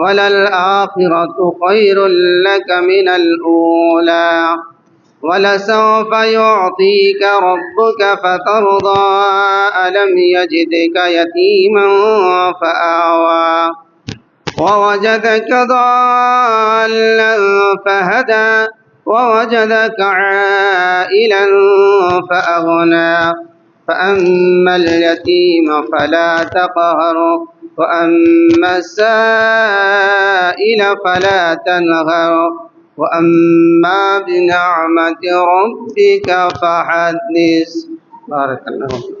وللآخرة خير لك من الأولى. ولسوف يعطيك ربك فترضى ألم يجدك يتيما فآوى. ووجدك ضالا فهدى ووجدك عائلا فأغنى. فأما اليتيم فلا تقهر. وأما السائل فلا تنهر. وأما بنعمة ربك فحدث. بارك الله فيك.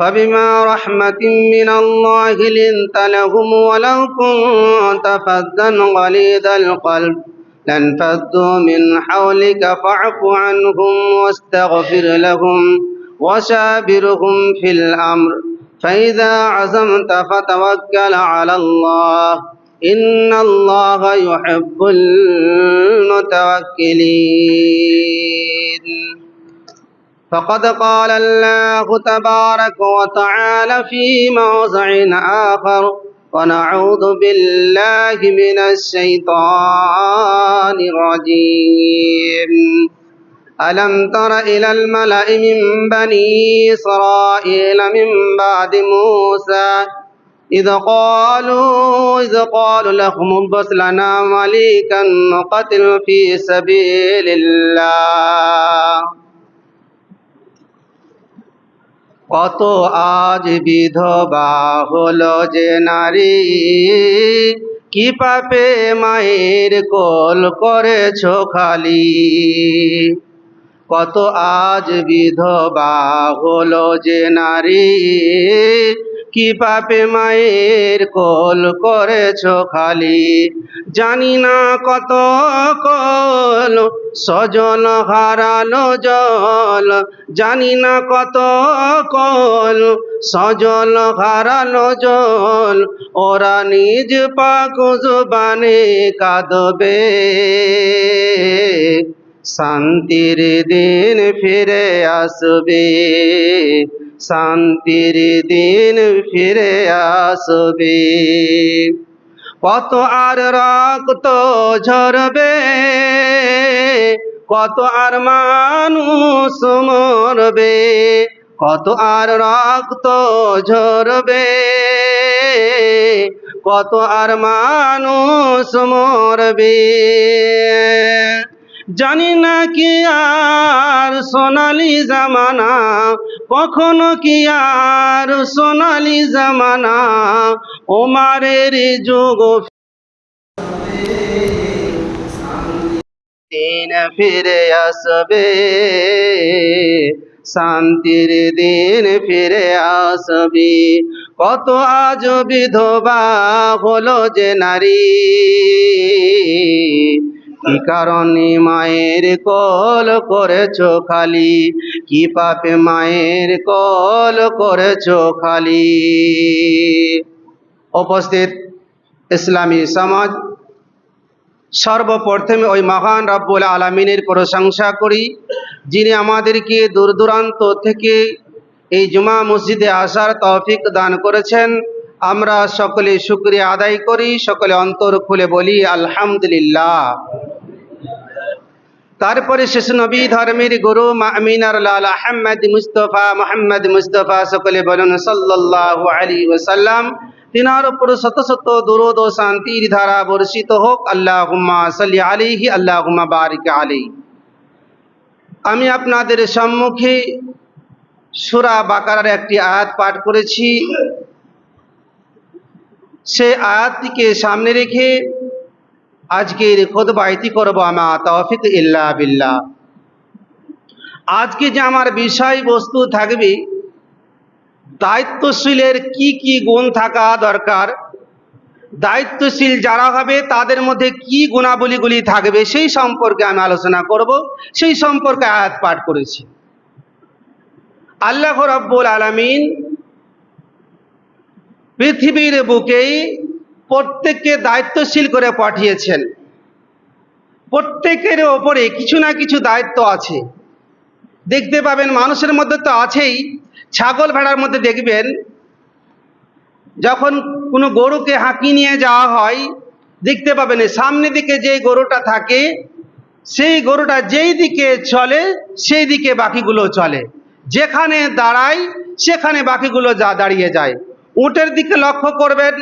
فبما رحمة من الله لنت لهم ولو كنت فظا غليظ القلب لانفضوا من حولك فاعف عنهم واستغفر لهم وشابرهم في الأمر. فإذا عزمت فتوكل على الله إن الله يحب المتوكلين. فقد قال الله تبارك وتعالى في موضع آخر ونعوذ بالله من الشيطان الرجيم. ألم تر إلى الملأ من بني إسرائيل من بعد موسى إذ قالوا إذ قالوا لهم ابس لنا مليكا نقتل في سبيل الله. কত আজ বিধবা হল যে নারী? কি পাপে মায়ের কল করেছ খালি? কত আজ বিধবা হল যে নারী? কি পাপে মায়ের কল করেছ খালি? জানি না কত কল সজন হারালো জল। জানি না কত কল সজল হারালো জল। ওরা নিজ পাক জুবানে কাঁদবে। শান্তির দিন ফিরে আসবে। শান্তির দিন ফিরে আসবে। কত আর রক্ত ঝরবে, কত আর মানুষ মরবে, কত আর রক্ত ঝরবে, কত আর মানুষ মরবে। জানি না কি আর সোনালি জামানা, কখনো কি আর সোনালি জামানা ওমারের যুগ দিন ফিরে আসবে, শান্তির দিন ফিরে আসবে। কত আজ বিধবা হলো যে নারী কি কারণে মায়ের কল করেছ খালি? কি পাপে মায়ের কল করেছ খালি? উপস্থিত ইসলামী সমাজ, সর্বপ্রথমে ওই মহান রব্বুল আলমিনের প্রশংসা করি, যিনি আমাদেরকে দূর দূরান্ত থেকে এই জুমা মসজিদে আসার তৌফিক দান করেছেন। আমরা সকলে শুক্রিয়া আদায় করি, সকলে অন্তর খুলে বলি, আলহামদুলিল্লাহ। তারপরে শেষ নবী ধর্মের গুরু আমিনার লাল আহম্মদ মুস্তফা, মোহাম্মদ মুস্তফা, সকলে বলুন সাল্লাল্লাহু আলাইহি ওয়াসাল্লাম, তিনার উপর শত শত দুরুদ ও শান্তির ধারা বর্ষিত হোক, আল্লাহুম্মা সাল্লি আলাইহি, আল্লাহুম্মা বারিক আলী আমি আপনাদের সম্মুখে সূরা বাকারার একটি আয়াত পাঠ করেছি। সে আয়াতটিকে সামনে রেখে আজকের খোদবাইতি করব আমা তৌফিক ইল্লা বিল্লাহ। আজকে যে আমার বিষয়বস্তু থাকবে, দায়িত্বশীলের কি কি গুণ থাকা দরকার, দায়িত্বশীল যারা হবে তাদের মধ্যে কি গুণাবলীগুলি থাকবে সেই সম্পর্কে আমি আলোচনা করব, সেই সম্পর্কে আয়াত পাঠ করেছি। আল্লাহ রব্বুল আলামিন পৃথিবীর বুকেই প্রত্যেককে দায়িত্বশীল করে পাঠিয়েছেন। প্রত্যেকের ওপরে কিছু না কিছু দায়িত্ব আছে। দেখতে পাবেন, মানুষের মধ্যে তো আছেই। ছাগল ভেড়ার মধ্যে দেখবেন, যখন কোনো গরুকে হাঁকি নিয়ে যাওয়া হয়, দেখতে পাবেন সামনে দিকে যে গরুটা থাকে, সেই গরুটা যেই দিকে চলে, সেই দিকে বাকিগুলো চলে। যেখানে দাঁড়ায়, সেখানে বাকিগুলো যা দাঁড়িয়ে যায়। উটের দিকে লক্ষ্য করবেন।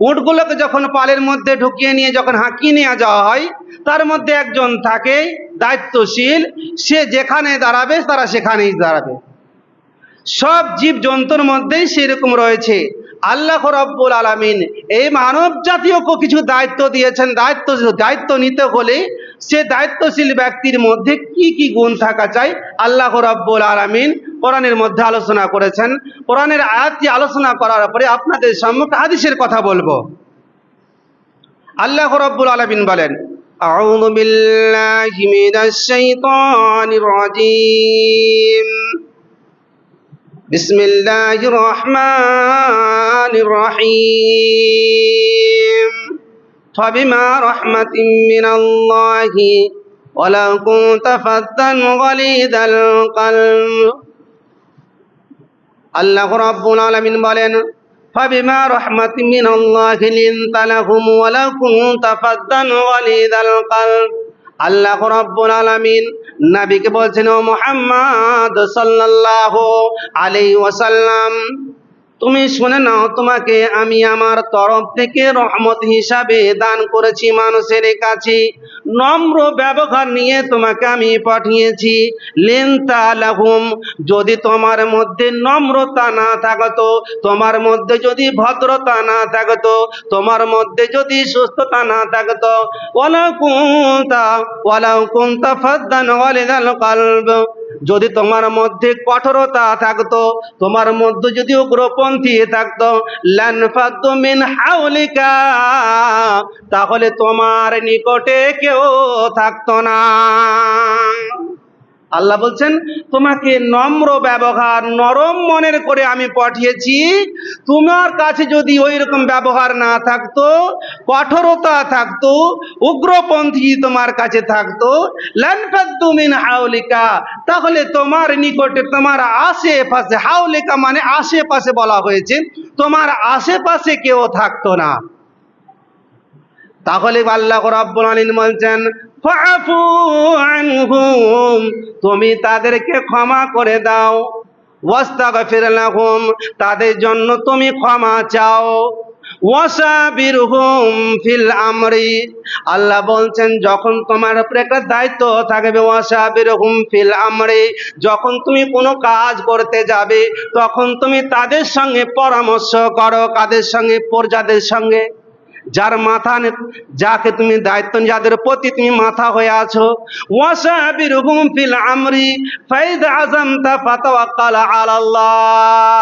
উটগুলোকে যখন পালের মধ্যে ঢুকিয়ে নিয়ে যখন হাঁকিয়ে নিয়ে যাওয়া হয়, তার মধ্যে একজন থাকে দায়িত্বশীল, সে যেখানে দাঁড়াবে তারা সেখানেই দাঁড়াবে। সব জীব জন্তুর মধ্যেই সেরকম রয়েছে। আল্লাহ রব্বুল আলামিন এই মানব জাতীয়কে কিছু দায়িত্ব দিয়েছেন। দায়িত্ব দায়িত্ব নিতে হলে সে দায়িত্বশীল ব্যক্তির মধ্যে কি কি গুণ থাকা চাই? আল্লাহ রব্বুল আলামিন কোরআনের মধ্যে আলোচনা করেছেন কোরআনের আয়াতটি আলোচনা করার পরে আপনাদের সম্মুখে হাদিসের কথা বলবো আল্লাহ রব্বুল আলামিন বলেন أعوذ بالله من الشيطان الرجيم بسم الله الرحمن الرحيم فبما رحمة من الله ولو كنت فظا غليظ القلب আল্লাহ রাব্বুল আলামিন বলেন فبما رحمة من الله لنت لهم ولو كنت فظا غليظ القلب আল্লাহ রাব্বুল আলামিন নবীকে বলছেন ও মুহাম্মদ সাল্লাল্লাহু আলাইহি ওয়াসাল্লাম তুমি শুনে নাও তোমাকে, আমি আমার তরফ থেকে রহমত হিসাবে দান করেছি মানুষের কাছে। নম্র ব্যবহার নিয়ে তোমাকে আমি পাঠিয়েছি। লেনতা লাহুম, যদি তোমার মধ্যে নম্রতা না থাকতো, তোমার মধ্যে যদি ভদ্রতা না থাকতো, তোমার মধ্যে যদি সুস্থতা না থাকতো, ওয়ালাউ কুনতা ওয়ালাউ কুনতা ফাদ্দান ওয়ালিদাল যদি তোমার মধ্যে কঠোরতা থাকতো, তোমার মধ্যে যদি উগ্রপন্থী থাকতো ল্যান হাউলিকা, তাহলে তোমার নিকটে কেউ থাকতো না। আল্লাহ বলছেন, তোমাকে নম্র ব্যবহার নরম মনের করে আমি পাঠিয়েছি। তোমার কাছে যদি ওই রকম ব্যবহার না থাকতো, কঠোরতা থাকতো, উগ্রপন্থী তোমার কাছে থাকতো মিন হাউলিকা, তাহলে তোমার নিকটে তোমার আশেপাশে, হাউলিকা মানে আশেপাশে বলা হয়েছে, তোমার আশেপাশে কেউ থাকতো না। তাহলে আল্লাহ রাব্বুল আলামিন বলছেন তুমি তাদেরকে ক্ষমা করে দাও। ওয়াস্তাগফির লাহুম, তাদের জন্য তুমি ক্ষমা চাও। ওয়াসাবিরহুম ফিল আমরি, আল্লাহ বলছেন, যখন তোমার উপরে একটা দায়িত্ব থাকবে, ওয়াসাবিরহুম ফিল আমরি, যখন তুমি কোনো কাজ করতে যাবে, তখন তুমি তাদের সঙ্গে পরামর্শ করো, কাদের সঙ্গে, প্রজাদের সঙ্গে। যার মাথা যাকে তুমি দায়িত্ব যাদের প্রতি তুমি মাথা হয়ে আছো। ওয়াসাবিরহুম ফিল আমরি ফাইদ ফাতাওয়াক্কাল আলাল্লাহ।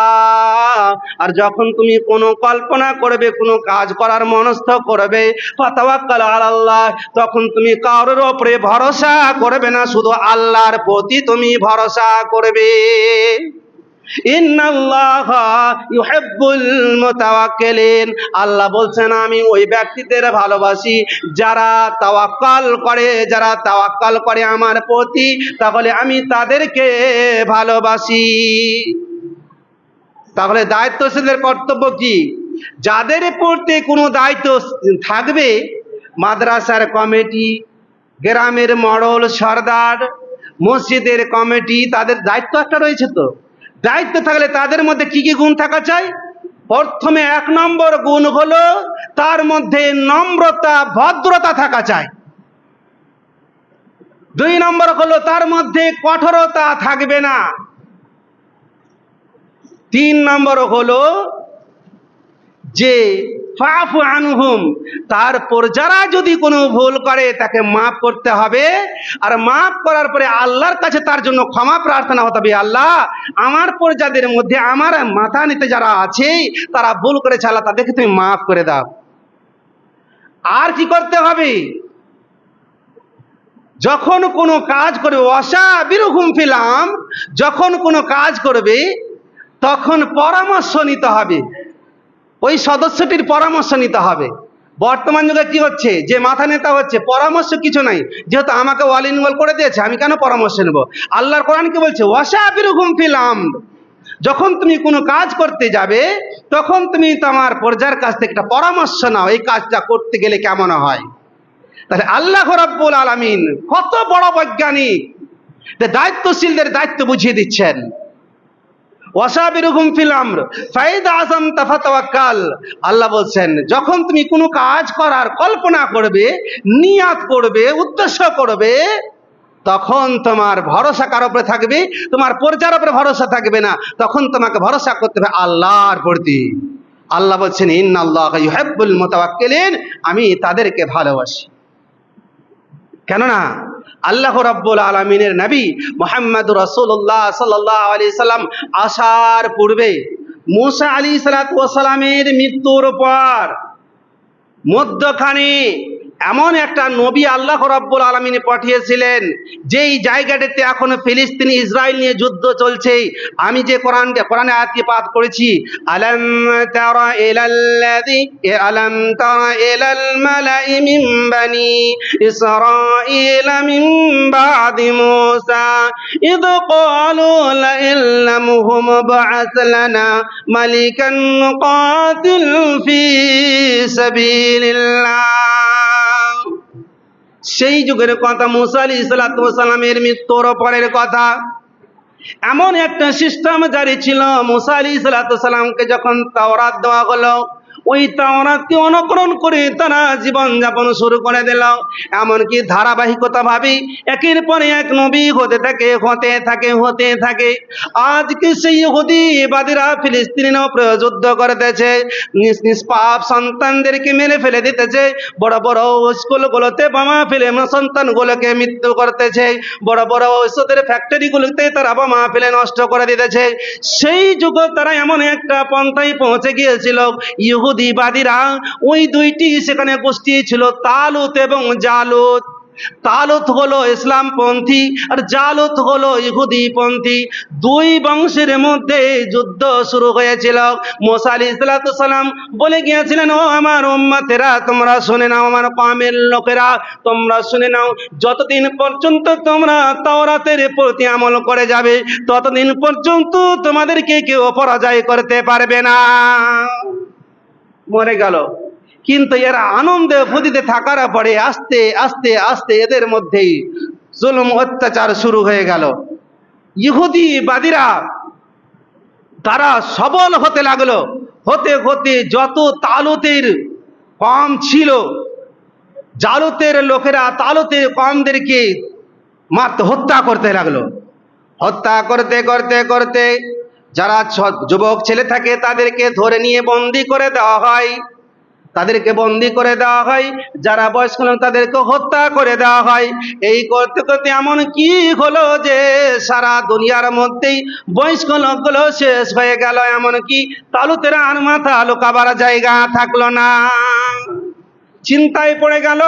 আর যখন তুমি কোনো কল্পনা করবে, কোনো কাজ করার মনস্থ করবে, ফাতাওয়াক্কাল আলাল্লাহ, তখন তুমি কারোর ওপরে ভরসা করবে না, শুধু আল্লাহর প্রতি তুমি ভরসা করবে। আল্লাহ বলছেন, আমি ওই ব্যক্তিদের ভালোবাসি। যারা তাওয়াক্কাল করে, যারা তাওয়াক্কাল করে আমার প্রতি, তাহলে আমি তাদেরকে ভালোবাসি। তাহলে দায়িত্বশীলের কর্তব্য কি? যাদের প্রতি কোনো দায়িত্ব থাকবে, মাদ্রাসার কমিটি, গ্রামের মডল, সর্দার, মসজিদের কমিটি, তাদের দায়িত্ব একটা রয়েছে তো। দায়িত্ব থাকলে তাদের মধ্যে কি কি গুণ থাকা চাই? প্রথমে এক নম্বর গুণ হলো তার মধ্যে নম্রতা, ভদ্রতা থাকা চাই। দুই নম্বর হলো তার মধ্যে কঠোরতা থাকবে না। তিন নম্বর হলো যে আনহুম। তারপর যারা যদি কোনো ভুল করে, তাকে মাফ করতে হবে। আর মাফ করার পরে আল্লাহর কাছে তার জন্য ক্ষমা প্রার্থনা হতে হবে। আল্লাহ, আমার প্রজাদের মধ্যে আমার মাথা নিতে যারা আছে, তারা ভুল করেছে, আল্লাহ তাদেরকে তুমি মাফ করে দাও। আর কি করতে হবে? যখন কোনো কাজ করবে অসা বিরুহুম ফিলাম যখন কোনো কাজ করবে, তখন পরামর্শ নিতে হবে। ওই সদস্যটির পরামর্শ নিতে হবে। বর্তমান যুগে কি হচ্ছে? যে মাথা নেতা হচ্ছে, পরামর্শ কিছু নাই। যেহেতু আমাকে ওয়াল ইনভলভ করে দিয়েছে, আমি কেন পরামর্শ নেব? আল্লাহর কোরআন কি বলছে? ওয়াসা বিরুহুম ফিলাম যখন তুমি কোনো কাজ করতে যাবে, তখন তুমি তোমার পর্যায়ের কাছ থেকে একটা পরামর্শ নাও, এই কাজটা করতে গেলে কেমন হয়? তাহলে আল্লাহ রব্বুল আলামিন কত বড় বৈজ্ঞানিক দায়িত্বশীলদের দায়িত্ব বুঝিয়ে দিচ্ছেন। আল্লাহ বলছেন, যখন তুমি কোনো কাজ করার কল্পনা করবে, নিয়াত করবে, উদ্দেশ্য করবে, তখন তোমার ভরসা কার উপরে থাকবে, তোমার পর্যার উপরে ভরসা থাকবে না, তখন তোমাকে ভরসা করতে হবে আল্লাহর প্রতি। আল্লাহ বলছেন, ইন্নাল্লাহ ইউহিব্বুল মুতাওয়াক্কিলিন, আমি তাদেরকে ভালোবাসি। কেননা আল্লাহ রাব্বুল আলমিনের নবী মোহাম্মদ রসুল্লাহ সাল্লাহ আলি সাল্লাম আসার পূর্বে মুসা আলী সালাতামের মৃত্যুর পর মধ্যখানে এমন একটা নবী আল্লাহ রাব্বুল আলমিনে পাঠিয়েছিলেন যেই জায়গাটাতে এখন ফিলিস্তিন ইসরায়েল নিয়ে যুদ্ধ চলছে আমি যে কোরআন কোরআনে আয়াতকে পাঠ করেছি আলম তারা ইলাল্লাযী আলম তারা ইলাল মালাই মিন বানি ইসরাঈল মিন বাদি মূসা إذ قالوا لئن لم هم بعث لنا ملكا نقاتل في سبيل الله সেই যুগের কথা মুসা আলী সালামের মৃত্যুর পরের কথা। এমন একটা সিস্টেম জারি ছিল, মুসা আলী যখন তাওরাত দেওয়া হলো ওই তাওরাতকে অনুকরণ করে তারা জীবন যাপন শুরু করে দিল। এমনকি ধারাবাহিকতা ভাবে, একের পরে এক নবী হতে থাকে হতে থাকে হতে থাকে। আজকে সেই ইহুদিবাদীরা ফিলিস্তিনের উপরে যুদ্ধ করতেছে নিজ নিষ্পাপ সন্তানদেরকে মেরে ফেলে দিতেছে। বড় বড় স্কুলগুলোতে বোমা ফেলে সন্তানগুলোকে মৃত্যু করতেছে। বড় বড় ঔষধের ফ্যাক্টরিগুলোতে তারা বোমা ফেলে নষ্ট করে দিতেছে। সেই যুগ তারা এমন একটা পন্থায় পৌঁছে গিয়েছিল। ইহুদিবাদীরা ওই দুইটি সেখানে গোষ্ঠী ছিল, তালুত এবং জালুত। তালুত হলো ইসলামপন্থী আর জালুত হলো ইহুদি পন্থী দুই বংশের মধ্যে যুদ্ধ শুরু হয়েছিল। মোসা আলী সালাম বলে গিয়েছিলেন, ও আমার উম্মাতেরা, তোমরা শুনে নাও আমার কামের লোকেরা, তোমরা শুনে নাও, যতদিন পর্যন্ত তোমরা তাওরাতের প্রতি আমল করে যাবে, ততদিন পর্যন্ত তোমাদেরকে কেউ পরাজয় করতে পারবে না। মরে গেল। কিন্তু এরা আনন্দে ফুদিতে থাকার পরে আস্তে আস্তে আস্তে এদের মধ্যেই জুলুম, অত্যাচার শুরু হয়ে গেল। ইহুদি বাদীরা, তারা সবল হতে লাগল। হতে হতে যত তালুতের কম ছিল, জালুতের লোকেরা তালুতের কমদেরকে মাত্র হত্যা করতে লাগল। হত্যা করতে করতে করতে যারা যুবক ছেলে থাকে তাদেরকে ধরে নিয়ে বন্দি করে দেওয়া হয়। তাদেরকে বন্দি করে দেওয়া হয়। যারা বয়স্ক লোক, তাদেরকে হত্যা করে দেওয়া হয়। এই করতে করতে এমন কি হলো যে সারা দুনিয়ার মধ্যেই বয়স্ক লোকগুলো শেষ হয়ে গেল। এমন কি তালুতেরা আর মাথা লুকাবার জায়গা থাকল না। চিন্তায় পড়ে গেল।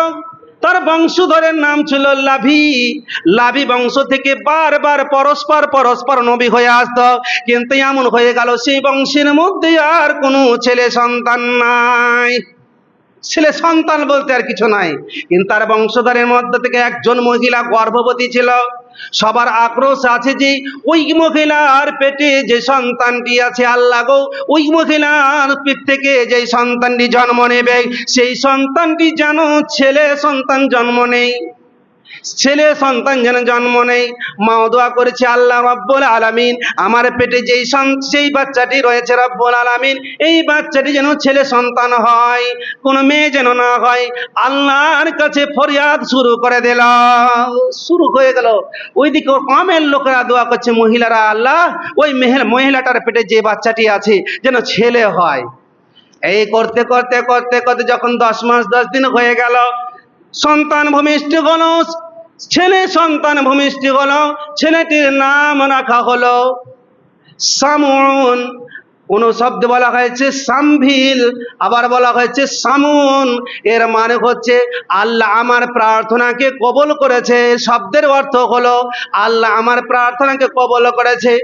তার বংশধরের নাম ছিল লাভি। লাভি বংশ থেকে বারবার পরস্পর পরস্পর নবী হয়ে আসত। কিন্তু এমন হয়ে গেল সেই বংশের মধ্যে আর কোনো ছেলে সন্তান নাই। ছেলে সন্তান বলতে আর কিছু নাই। কিন্তু তার বংশধরের মধ্যে থেকে একজন মহিলা গর্ভবতী ছিল। সবার আক্রোশ আছে যে, ওই মহিলার পেটে যে সন্তানটি আছে, আল্লাহ গো, ওই মহিলার পেট থেকে যে সন্তানটি জন্ম নেবে, সেই সন্তানটি যেন ছেলে সন্তান জন্ম নেই। ছেলে সন্তান যেন জন্ম নেই মা দোয়া করেছে, আল্লাহ রব্বুল আলামিন, আমার পেটে যেই সেই বাচ্চাটি রয়েছে রব্বুল আলামিন, এই বাচ্চাটি যেন ছেলে সন্তান হয়, কোনো মেয়ে যেন না হয়। আল্লাহর কাছে ফরিয়াদ শুরু করে দিল, শুরু হয়ে গেল। ওইদিকে কমের লোকেরা দোয়া করছে, মহিলারা, আল্লাহ, ওই মেহে- মহিলাটার পেটে যে বাচ্চাটি আছে, যেন ছেলে হয়। এই করতে করতে করতে করতে যখন দশ মাস, দশ দিন হয়ে গেল, সন্তান ভূমিষ্ঠ হলো ছেলে সন্তান ভূমিষ্ঠ হলো, ছেলেটির নাম রাখা হলো সামুন। কোন শব্দ বলা হয়েছে সামভিল, আবার বলা হয়েছে সামুন। এর মানে হচ্ছে, আল্লাহ আমার প্রার্থনাকে কবল করেছে। শব্দের অর্থ হলো, আল্লাহ আমার প্রার্থনাকে কবল করেছে।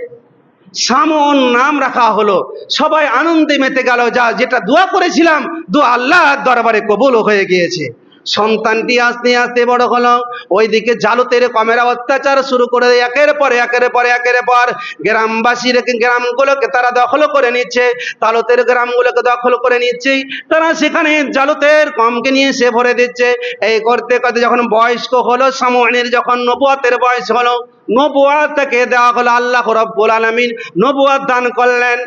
সামন নাম রাখা হলো। সবাই আনন্দে মেতে গেল, যা যেটা দোয়া করেছিলাম, দোয়া আল্লাহর দরবারে কবল হয়ে গিয়েছে। সন্তানটি আসতে আসতে বড় হলো। ওইদিকে জালুতের কমেরা অত্যাচার শুরু করে একের পর একের পর একের পর গ্রামবাসীর গ্রামগুলোকে তারা দখল করে নিচ্ছে। তালুতের গ্রামগুলোকে দখল করে নিচ্ছে। তারা সেখানে জালুতের কমকে নিয়ে সে ভরে দিচ্ছে। এই করতে করতে যখন বয়স্ক হলো, সামনের যখন নবুয়াতের বয়স হলো, নবুয়াত তাকে দেওয়া হলো আল্লাহ রব্বুল আলামিন। নবুয়াত দান করলেন।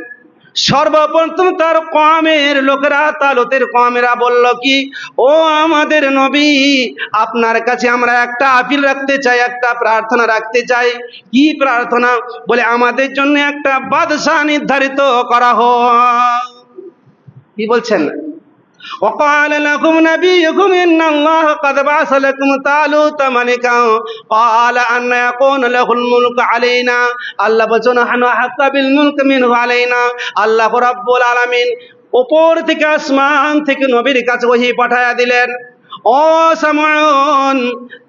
সর্বপ্রথম তার কমের লোকেরা তালতের কমেরা বলল কি, ও আমাদের নবী, আপনার কাছে আমরা একটা আপিল রাখতে চাই, একটা প্রার্থনা রাখতে চাই। কি প্রার্থনা? বলে, আমাদের জন্য একটা বাদশাহ নির্ধারিত করা হোক। কি বলছেন? وقال لكم نبيكم إن الله قد بعث لكم طالوت ملكا قال أن يكون له الملك علينا আল্লাহ বলছেন نحن حق بالملك منه علينا আল্লাহ রাব্বুল আলামিন উপর থেকে আসমান থেকে নবীর কাছে ওহি পাঠায়া দিলেন ও সামউন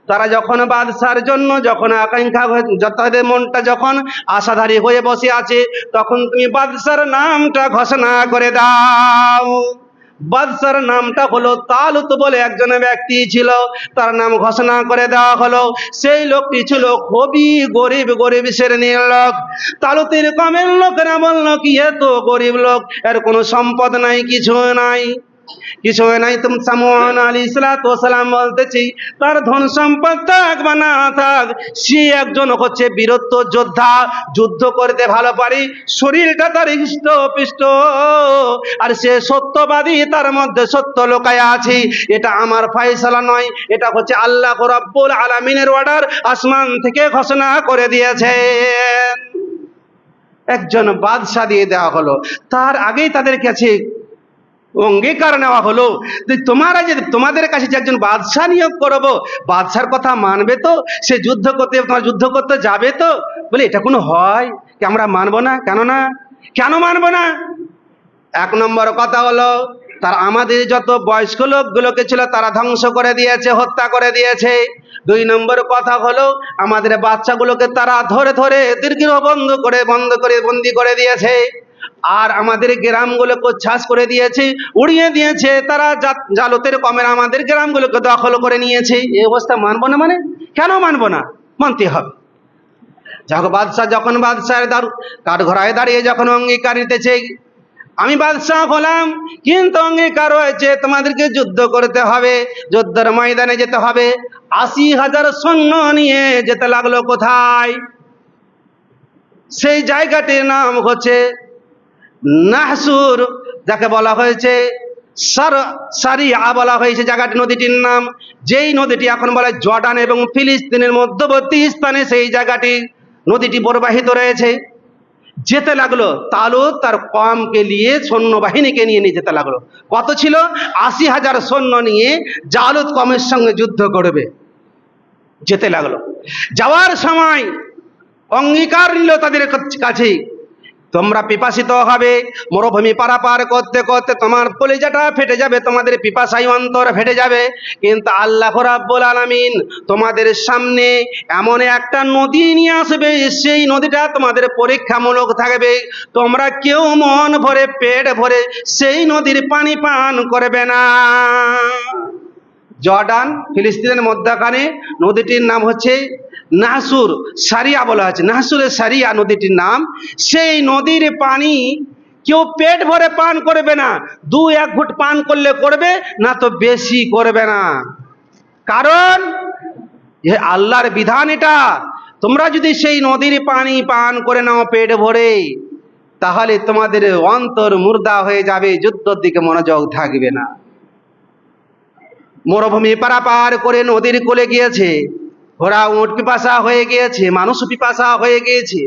তারা যখন বাদশার জন্য যখন আকাঙ্ক্ষা হয়ে- যত তাদের মনটা যখন আশাধারী হয়ে বসে আছে তখন তুমি বাদশার নামটা ঘোষণা করে দাও বাদশার নামটা হলো তালুত বলে একজন ব্যক্তি ছিল। তার নাম ঘোষণা করে দেওয়া হলো। সেই লোকটি ছিল খুবই গরিব গরিব শ্রেণির লোক। তালুতের কমের লোকেরা বলল, কি এত গরিব লোক? এর কোনো সম্পদ নাই কিছু নাই। কিছু নাই, তুমি সামুয়ান আলী সালাম বলতেছি, তার ধন সম্পদ থাক বা না থাক, সে একজন হচ্ছে বীরত্ব যোদ্ধা, যুদ্ধ করতে ভালো পারি, শরীরটা তার হৃষ্ট আর সে সত্যবাদী, তার মধ্যে সত্য লোকায় আছে, এটা আমার ফাইসালা নয়, এটা হচ্ছে আল্লাহ রব্বুল আলামিনের অর্ডার আসমান থেকে ঘোষণা করে দিয়েছে। একজন বাদশা দিয়ে দেওয়া হলো, তার আগেই তাদের কাছে অঙ্গীকার নেওয়া হলো। যে তোমরা যে, তোমাদের কাছে যে একজন বাদশাহ নিয়োগ করব, বাদশার কথা মানবে তো? সে যুদ্ধ করতে, তোমার যুদ্ধ করতে যাবে তো? বলে, এটা কোনো হয়? কি আমরা মানবো না? কেন না? কেন মানবো না? এক নম্বর কথা হলো, তার আমাদের যত বয়স্ক লোকগুলোকে ছিল, তারা ধ্বংস করে দিয়েছে, হত্যা করে দিয়েছে। দুই নম্বর কথা হলো, আমাদের বাচ্চাগুলোকে তারা ধরে ধরে দীর্ঘ বন্ধ করে বন্ধ করে, বন্দি করে দিয়েছে। আর আমাদের গ্রামগুলোকে ছাস করে দিয়েছে, উড়িয়ে দিয়েছে, তারা জালতের কমের আমাদের গ্রামগুলোকে দখল করে নিয়েছে। এই অবস্থা মানবো না মানে? কেন মানবো না? মানতে হবে। যখন বাদশাহ যখন বাদশাহের দার কাঠ ঘোড়ায় দাঁড়িয়ে যখন অঙ্গীকার নিতেছে আমি বাদশাহ হলাম, কিন্তু অঙ্গীকার হয়েছে, তোমাদেরকে যুদ্ধ করতে হবে, যুদ্ধের ময়দানে যেতে হবে। আশি হাজার সৈন্য নিয়ে যেতে লাগল কোথায়? সেই জায়গাটির নাম হচ্ছে নাহসুর, যাকে বলা হয়েছে সার, সারিয়া বলা হয়েছে জায়গাটি, নদীটির নাম। যেই নদীটি এখন বলা জর্ডান এবং ফিলিস্তিনের মধ্যবর্তী স্থানে, সেই জায়গাটি, নদীটি প্রবাহিত রয়েছে। যেতে লাগল তালুত তার কমকে নিয়ে, সৈন্যবাহিনীকে নিয়ে নিয়ে যেতে লাগল। কত ছিল? আশি হাজার সৈন্য নিয়ে জালুত কমের সঙ্গে যুদ্ধ করবে। যেতে লাগল। যাওয়ার সময় অঙ্গীকার নিল তাদের কাছে তোমরা পিপাসিত হবে, মরুভূমি পারাপার করতে করতে তোমার কলিজাটা ফেটে যাবে, তোমাদের পিপাসাই অন্তর ফেটে যাবে। কিন্তু আল্লাহ রাব্বুল আলামিন তোমাদের সামনে এমন একটা নদী নিয়ে আসবে, সেই নদীটা তোমাদের পরীক্ষামূলক থাকবে। তোমরা কেউ মন ভরে, পেট ভরে সেই নদীর পানি পান করবে না। জর্ডান, ফিলিস্তিনের মধ্যখানে নদীটির নাম হচ্ছে নাহসুর সারিয়া বলা হচ্ছে নাহসুরের সারিয়া নদীটির নাম। সেই নদীর পানি কেউ পেট ভরে পান করবে না। দু এক ঘুট পান করলে করবে, না তো বেশি করবে না। কারণ আল্লাহর বিধান এটা। তোমরা যদি সেই নদীর পানি পান করে নাও পেট ভরে, তাহলে তোমাদের অন্তর মুর্দা হয়ে যাবে, যুদ্ধর দিকে মনোযোগ থাকবে না। মরুভূমি পারাপার করে নদীর কোলে গিয়েছে। ঘোড়া উঁট পিপাসা হয়ে গিয়েছে, মানুষ পিপাসা হয়ে গিয়েছে।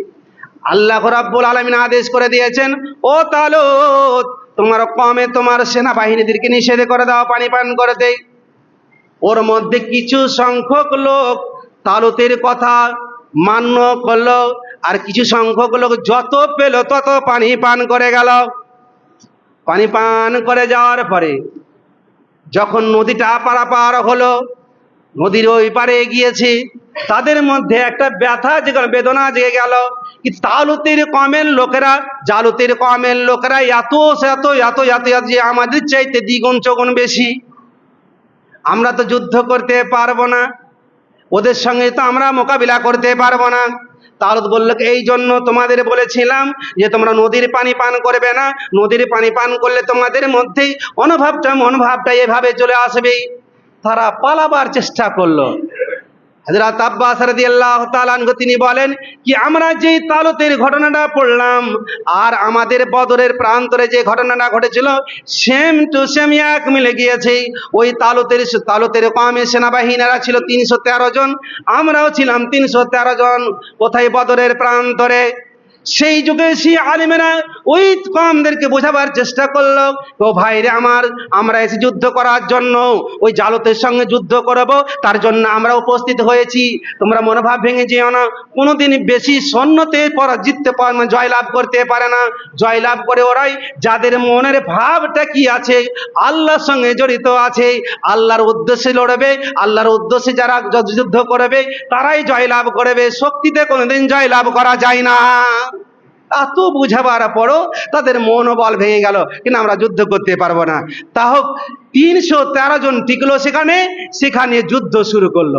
আল্লাহ রাব্বুল আলামিন আদেশ করে দিয়েছেন, ও তালুত, তোমার কমে তোমার সেনাবাহিনীদেরকে নিষেধ করে দাও, পানি পান করে দেয় ওর মধ্যে কিছু সংখ্যক লোক তালুতের কথা মান্য করল, আর কিছু সংখ্যক লোক যত পেল তত পানি পান করে গেল। পানি পান করে যাওয়ার পরে যখন নদীটা পারাপার হলো, নদীর ওই পারে গিয়েছি, তাদের মধ্যে একটা ব্যথা জেগে বেদনা জেগে গেল। কি তালুতের কমের লোকেরা, জালুতের কমের লোকেরা এত এত এত এত যে আমাদের চাইতে দ্বিগুণ, চগুণ বেশি। আমরা তো যুদ্ধ করতে পারব না। ওদের সঙ্গে তো আমরা মোকাবিলা করতে পারব না। তারত বলল, এই জন্য তোমাদের বলেছিলাম যে তোমরা নদীর পানি পান করবে না। নদীর পানি পান করলে তোমাদের মধ্যেই অনুভবটা, মনোভাবটা এভাবে চলে আসবে তারা পালাবার চেষ্টা করল। হজরত আব্বাস রাদিয়াল্লাহু তাআলা আনহু তিনি বলেন, কি আমরা যে তালুতের ঘটনাটা পড়লাম আর আমাদের বদরের প্রান্তরে যে ঘটনাটা ঘটেছিল সেম টু সেম এক মিলে গিয়েছে। ওই তালুতের তালুতের কমে সেনাবাহিনীরা ছিল তিনশো তেরো জন, আমরাও ছিলাম তিনশো তেরো জন। কোথায় বদরের প্রান্তরে সেই যুগে সেই আলিমেরা ওই কমদেরকে বোঝাবার চেষ্টা করল, ও ভাইরে আমার, আমরা এসে যুদ্ধ করার জন্য ওই জালতের সঙ্গে যুদ্ধ করব, তার জন্য আমরা উপস্থিত হয়েছি। তোমরা মনোভাব ভেঙে যেও না। কোনোদিন বেশি সৈন্যতে জিততে পারে না জয়লাভ করতে পারে না। জয়লাভ করে ওরাই যাদের মনের ভাবটা কি আছে, আল্লাহর সঙ্গে জড়িত আছে, আল্লাহর উদ্দেশ্যে লড়বে, আল্লাহর উদ্দেশ্যে যারা যুদ্ধ করবে, তারাই জয়লাভ করবে। শক্তিতে কোনোদিন জয়লাভ করা যায় না। এত বুঝাবার পরও তাদের মনোবল ভেঙে গেল কিন্তু আমরা যুদ্ধ করতে পারব না। তা হোক, তিনশো তেরো জন টিকলো সেখানে সেখানে যুদ্ধ শুরু করল।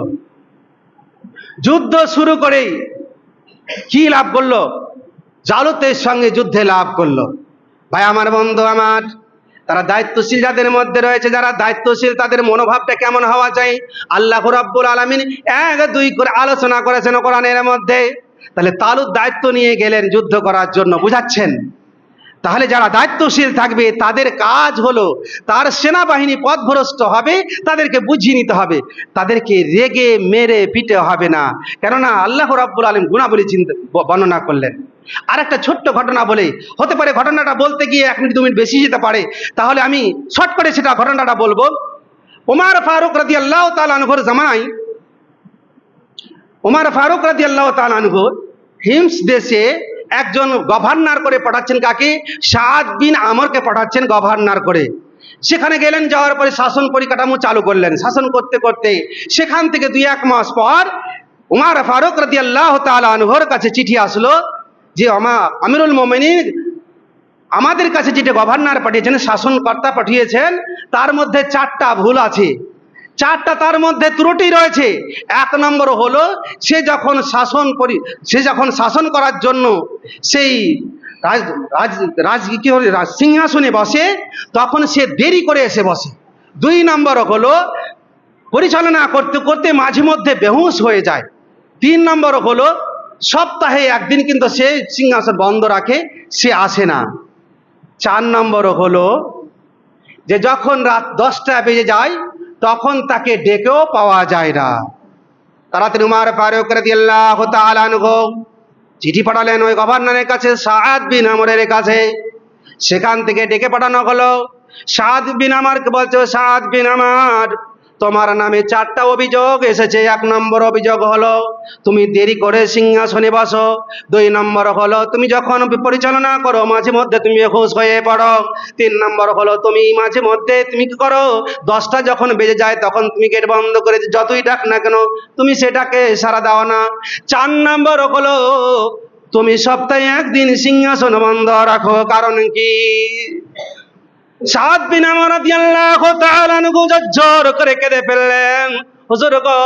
যুদ্ধ শুরু করেই কি লাভ করল? জালুতের সঙ্গে যুদ্ধে লাভ করল। ভাই, আমার বন্ধু আমার, তারা দায়িত্বশীল যাদের মধ্যে রয়েছে, যারা দায়িত্বশীল, তাদের মনোভাবটা কেমন হওয়া চাই? আল্লাহ রাব্বুল আলামিন এক দুই করে আলোচনা করেছেন কোরআনের মধ্যে। তাহলে তালুত দায়িত্ব নিয়ে গেলেন যুদ্ধ করার জন্য, বুঝাচ্ছেন? তাহলে যারা দায়িত্বশীল থাকবে, তাদের কাজ হলো তার সেনাবাহিনী পথভ্রষ্ট হবে, তাদেরকে বুঝিয়ে নিতে হবে। তাদেরকে রেগে মেরে পিটে হবে না। কেননা আল্লাহ রাব্বুল আলম গুণাবলী চিন্তা বর্ণনা করলেন। আর একটা ছোট্ট ঘটনা বলে। হতে পারে ঘটনাটা বলতে গিয়ে এক মিনিট, দু মিনিট বেশি যেতে পারে। তাহলে আমি শর্ট করে সেটা ঘটনাটা বলব। ওমার ফারুক রাদি আল্লাহ তালানঘর জামানায় ওমার ফারুক রাদি আল্লাহ তালানঘু হিমস দেশে একজন গভর্নর করে পাঠাচ্ছেন কাকে? সাদ বিন আমরকে পাঠাচ্ছেন গভর্নর করে। সেখানে গেলেন, যাওয়ার পরে শাসন পরিকাঠামো চালু করলেন। শাসন করতে করতে সেখান থেকে দুই এক মাস পর উমার ফারুক রাদি আল্লাহ তালানহর কাছে চিঠি আসলো যে, আমা, আমিরুল মোমিনিন আমাদের কাছে যেটা গভর্নর পাঠিয়েছেন, শাসনকর্তা পাঠিয়েছেন, তার মধ্যে চারটা ভুল আছে। চারটা তার মধ্যে ত্রুটি রয়েছে। এক নম্বর হলো, সে যখন শাসন পরি সে যখন শাসন করার জন্য সেই রাজ রাজ কি সিংহাসনে বসে, তখন সে দেরি করে এসে বসে। দুই নম্বর হলো, পরিচালনা করতে করতে মাঝে মধ্যে বেহুশ হয়ে যায়। তিন নম্বর হলো, সপ্তাহে একদিন কিন্তু সে সিংহাসন বন্ধ রাখে, সে আসে না। চার নম্বর হলো, যে যখন রাত দশটা বেজে যায় তখন তাকে ডেকেও পাওয়া যায় না। তাড়াতাড়ি উমার ফারুক রাদিয়াল্লাহু তাআলা চিঠি পাঠালেন ওই গভর্নরের কাছে সাদ বিন আমরের কাছে। সেখান থেকে ডেকে পাঠানো হলো। সাদ বিন আমারকে বলছে, সাদ বিন আমার তোমার নামে চারটা অভিযোগ এসেছে। এক নম্বর অভিযোগ হলো, তুমি দেরি করে সিংহাসনে বসো। দুই নম্বর হলো, তুমি যখন পরিচালনা করো, মাঝে মধ্যে তুমি বেহুশ হয়ে পড়ো। তিন নম্বর হলো, তুমি মাঝে মধ্যে তুমি কি করো? দশটা যখন বেজে যায়, তখন তুমি গেট বন্ধ করে যতই ডাক না কেন, তুমি সেটাকে সারা দাও না। চার নম্বর হলো, তুমি সপ্তাহে একদিন সিংহাসন বন্ধ রাখো। কারণ কি? সাত বিন আমার করে কেঁদে ফেললেন। হুজুর গো,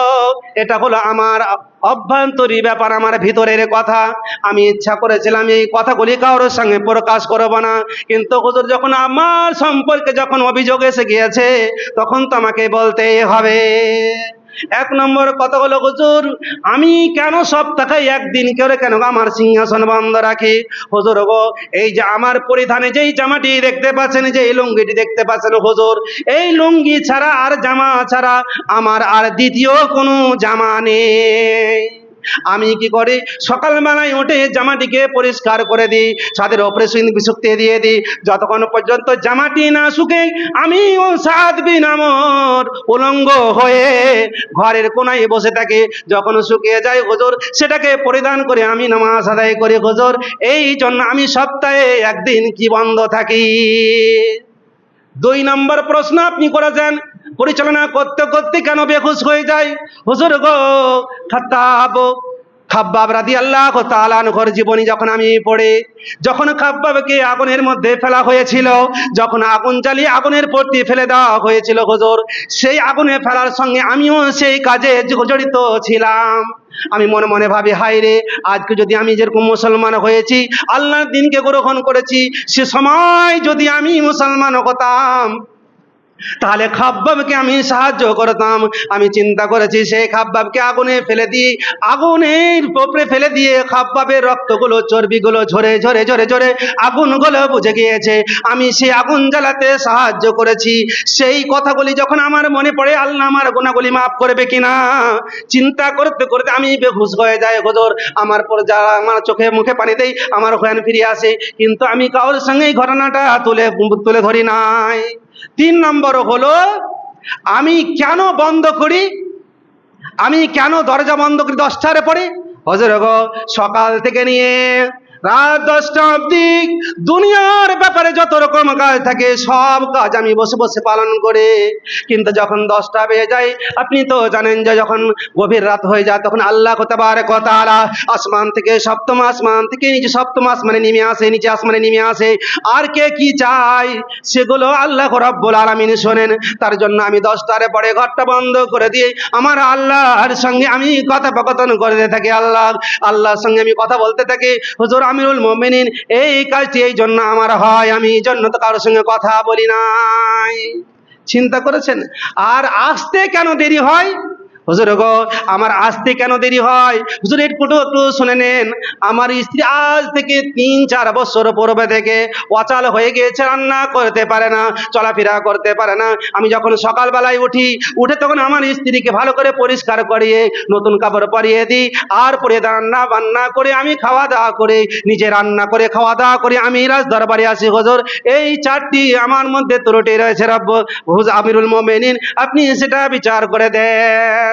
এটা হলো আমার অভ্যন্তরী ব্যাপার, আমার ভিতরের কথা। আমি ইচ্ছা করেছিলাম এই কথাগুলি কারোর সঙ্গে প্রকাশ করব না। কিন্তু হুজুর যখন আমার সম্পর্কে যখন অভিযোগ এসে গিয়েছে, তখন তো আমাকে বলতেই হবে। এক নম্বর কথা হলো, হুজুর, আমি কেন সপ্তাহে একদিন করে কেন আমার সিংহাসন বন্ধ রাখি? হুজুর গো, এই যে আমার পরিধানে যেই জামাটি দেখতে পাচ্ছেন যে এই লুঙ্গিটি দেখতে পাচ্ছেন, হুজুর, এই লুঙ্গি ছাড়া আর জামা ছাড়া আমার আর দ্বিতীয় কোনো জামা নেই। আমি কি করি? সকালবেলায় উঠে জামাটিকে পরিষ্কার করে দিই, সাদের ওপরে বিশুক্তি দিয়ে দিই। যতক্ষণ পর্যন্ত জামাটি না শুকে আমি ও সাত বিন আমর উলঙ্গ হয়ে ঘরের কোনায় বসে থাকি। যখন শুকিয়ে যায় হুজুর, সেটাকে পরিধান করে আমি নামাজ আদায় করি হুজুর। এই জন্য আমি সপ্তাহে একদিন কি বন্ধ থাকি? দুই নম্বর প্রশ্ন আপনি করেছেন পরিচালনা করতে করতে কেন বেখুশ হয়ে যায়? হুজুর গো খাতাব খাব্বাব রাদি আল্লাহ তালানঘর জীবনী যখন আমি পড়ে, যখন খাব্বাবকে আগুনের মধ্যে ফেলা হয়েছিল, যখন আগুন জ্বালিয়ে আগুনের প্রতি ফেলে দেওয়া হয়েছিল হুজুর, সেই আগুনে ফেলার সঙ্গে আমিও সেই কাজে জড়িত ছিলাম। আমি মনে মনে ভাবি হাই রে, আজকে যদি আমি যেরকম মুসলমান হয়েছি, আল্লাহর দিনকে গ্রহণ করেছি, সে সময় যদি আমি মুসলমান হতাম তাহলে খাব্বাবকে আমি সাহায্য করতাম। আমি চিন্তা করেছি, সেই খাব্বাবকে আগুনে ফেলে দিই। আগুনের উপরে ফেলে দিয়ে খাব্বাবের রক্তগুলো, চর্বিগুলো ঝরে ঝরে ঝরে ঝরে আগুনগুলো বুঝে গিয়েছে। আমি সেই আগুন জ্বালাতে সাহায্য করেছি। সেই কথাগুলি যখন আমার মনে পড়ে, আল্লাহ আমার গুণাগুলি মাফ করবে কিনা? চিন্তা করতে করতে আমি বেহুশ হয়ে যাই, হুজুর। আমার পর যারা আমার চোখে মুখে পানি দেই, আমার হুয়ান ফিরে আসে। কিন্তু আমি কারোর সঙ্গে ঘটনাটা তুলে তুলে ধরি নাই। তিন নম্বর হলো, আমি কেন বন্ধ করি? আমি কেন দরজা বন্ধ করি? দশটার পরে? হজর সকাল থেকে নিয়ে রাত দশটা অবধি দুনিয়ার ব্যাপারে যত রকম কাজ থাকে, সব কাজ আমি বসে বসে পালন করে। কিন্তু যখন দশটা বেজে যায়, আপনি তো জানেন যে যখন গভীর রাত হয়ে যায়, তখন আল্লাহ কোথাবার কথা আসমান থেকে, সপ্তম আসমান থেকে নিচে, সপ্তম আসমানে নেমে আসে, নিচে আসমানে নেমে আসে। আর কে কি চাই সেগুলো আল্লাহ রব্বুল আলমিন শোনেন। তার জন্য আমি দশটারে পরে ঘরটা বন্ধ করে দিয়ে আমার আল্লাহর সঙ্গে আমি কথোপকথন করতে থাকি, আল্লাহ, আল্লাহর সঙ্গে আমি কথা বলতে থাকি। হুজুর আমিরুল মোমেনিন, এই কাজটি এই জন্য আমার হয়, আমি এই জন্য তো কারোর সঙ্গে কথা বলি নাই। চিন্তা করেছেন? আর আসতে কেন দেরি হয়? হুজুর গো আমার আসতে কেন দেরি হয়? হুজুর, একটু একটু শুনে নেন। আমার স্ত্রী আজ থেকে তিন, চার বছর পূর্বে থেকে অচাল হয়ে গিয়েছে, রান্না করতে পারে না, চলাফেরা করতে পারে না। আমি যখন সকালবেলায় উঠি, উঠে তখন আমার স্ত্রীকে ভালো করে পরিষ্কার করিয়ে, নতুন কাপড় পরিয়ে দিই, আর পরে রান্না বান্না করে আমি খাওয়া দাওয়া করে, নিজে রান্না করে, খাওয়া দাওয়া করে আমি রাজ দরবারে আসি। হুজুর, এই চারটি আমার মধ্যে ত্রুটি রয়েছে, রব্ব। হুজ আমিরুল মোমেনিন, আপনি সেটা বিচার করে দেন।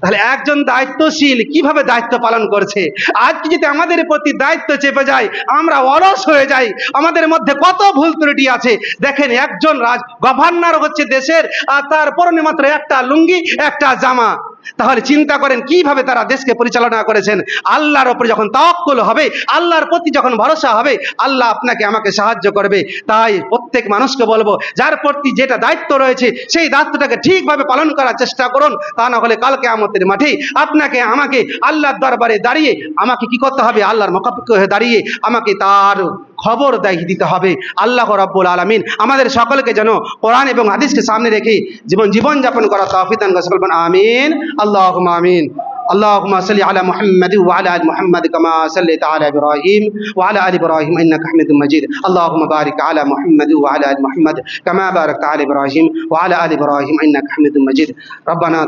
তাহলে একজন দায়িত্বশীল কীভাবে দায়িত্ব পালন করছে? আজকে যদি আমাদের প্রতি দায়িত্ব চেপে যায়, আমরা অলস হয়ে যাই। আমাদের মধ্যে কত ভুল ত্রুটি আছে। দেখেন, একজন রাজ, গভর্নর হচ্ছে দেশের, আর তার পরনে মাত্র একটা লুঙ্গি, একটা জামা। তাহলে চিন্তা করেন কীভাবে তারা দেশকে পরিচালনা করেছেন? আল্লাহর ওপরে যখন তাওয়াক্কুল হবে, আল্লাহর প্রতি যখন ভরসা হবে, আল্লাহ আপনাকে আমাকে সাহায্য করবে। তাই প্রত্যেক মানুষকে বলব, যার প্রতি যেটা দায়িত্ব রয়েছে, সেই দায়িত্বটাকে ঠিকভাবে পালন করার চেষ্টা করুন। তা না হলে কালকে আমাদের মাঠে আপনাকে, আমাকে আল্লাহর দরবারে দাঁড়িয়ে আমাকে কি করতে হবে? আল্লাহর মোকাবিক হয়ে দাঁড়িয়ে আমাকে তার খবর দেয় দিতে হবে আল্লাহ রব্বুল আলমিন আমাদের সকলকে যেন কোরআন এবং হাদিসকে সামনে রেখে জীবন জীবন যাপন করা তফিদান সকল আমিন আল্লাহ আমিন اللهم صل على محمد وعلى ال محمد كما صليت على ابراهيم وعلى ال ابراهيم انك حميد مجيد اللهم بارك على محمد وعلى ال محمد كما باركت على ابراهيم وعلى ال ابراهيم انك حميد مجيد ربنا